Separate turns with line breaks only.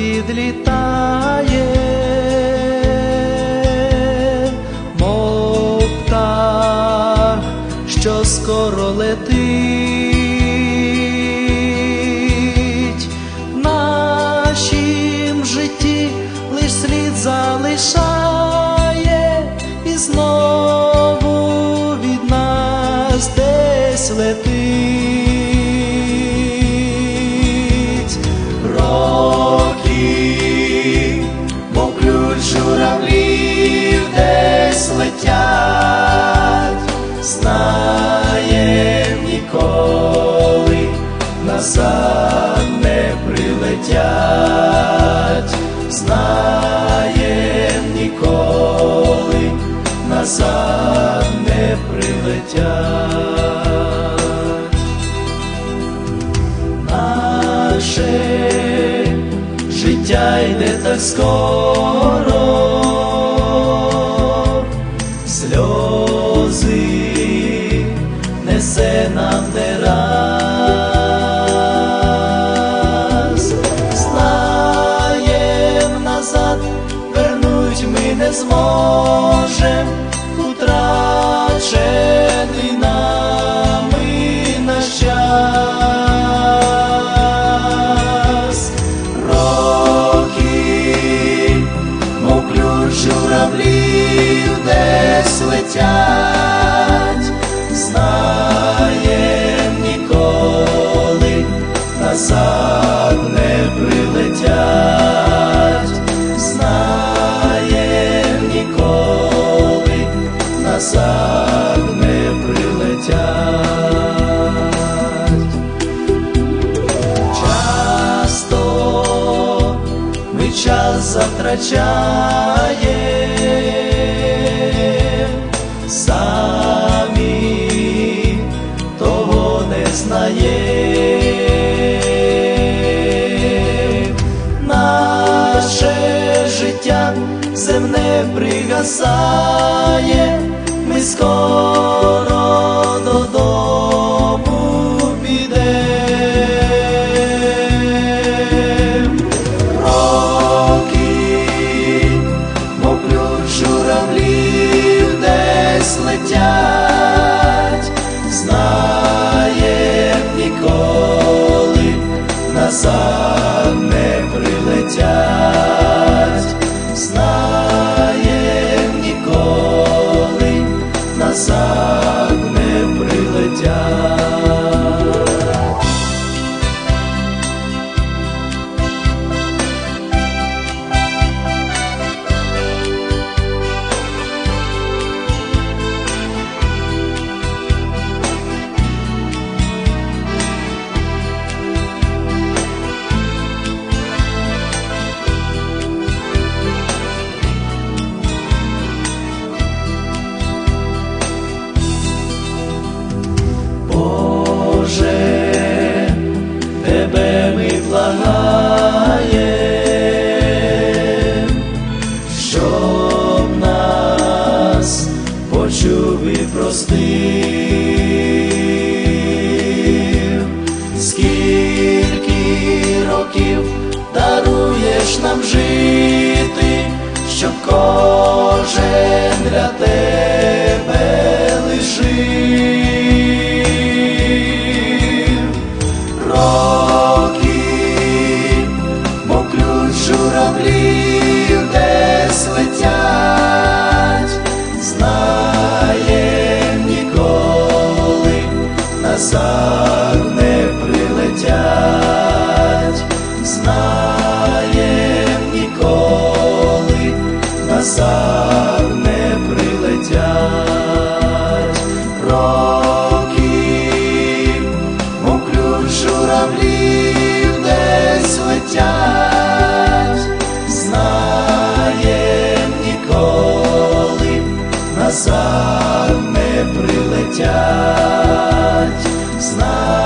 відлітає, мов птах, що скоро летить, знаєм ніколи назад не прилетять, знаєм ніколи назад не прилетять. Наше життя йде так скоро, несе нам не раз, знаєм назад, вернуть ми не зможем, утрачений нами наш час. Роки, мов ключ журавлів десь летять, час затрачаємо, самі того не знаємо. Наше життя земне пригасає, ми скоро додому тебе лишив. Роки, мов ключ журавлів десь летять, знаєм ніколи назад не прилетять, знаєм назад не прилетять, знаєм